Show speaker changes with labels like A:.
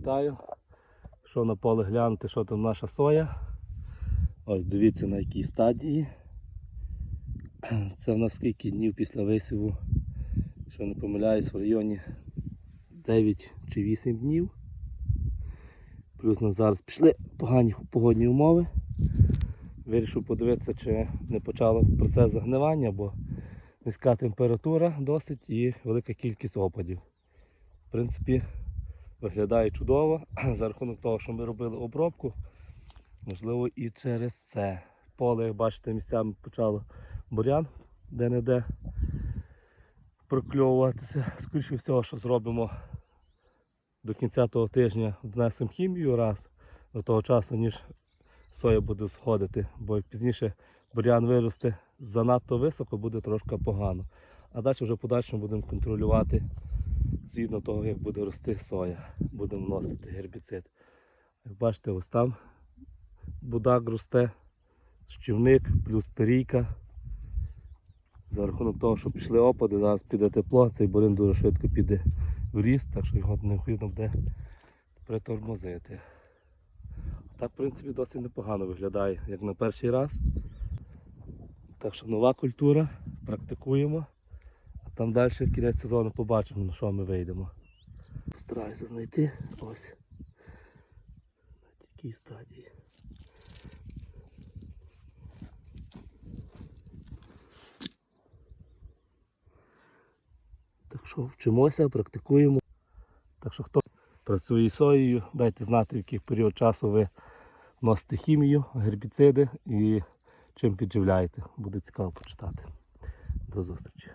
A: Вітаю. Що на поле глянути, що там наша соя. Ось дивіться на якій стадії. Це в нас скільки днів після висіву, що не помиляюсь, в районі 9 чи 8 днів. Плюс на зараз пішли погані погодні умови. Вирішив подивитися, чи не почало процес загнивання, бо низька температура досить і велика кількість опадів. В принципі, виглядає чудово. За рахунок того, що ми робили обробку, можливо і через це. Поле, як бачите, місцями почало бурян де-не-де прокльовуватися. Скоріше всього, що зробимо до кінця того тижня, внесемо хімію раз до того часу, ніж соя буде сходити, бо як пізніше бурян виросте занадто високо, буде трошки погано. А далі вже в подальшому будемо контролювати згідно того, як буде рости соя. Будемо вносити гербіцид. Як бачите, ось там будак росте, щівник, плюс перійка. За рахунок того, що пішли опади, зараз піде тепло, цей бурин дуже швидко піде в ріст, так що його необхідно буде притормозити. Так, в принципі, досить непогано виглядає, як на перший раз. Так що нова культура, практикуємо. Там далі кінець сезону побачимо, на що ми вийдемо. Постараюся знайти ось на такій стадії. Так що вчимося, практикуємо. Так що хто працює соєю, дайте знати, в який період часу ви вносите хімію, гербіциди і чим підживляєте. Буде цікаво почитати. До зустрічі.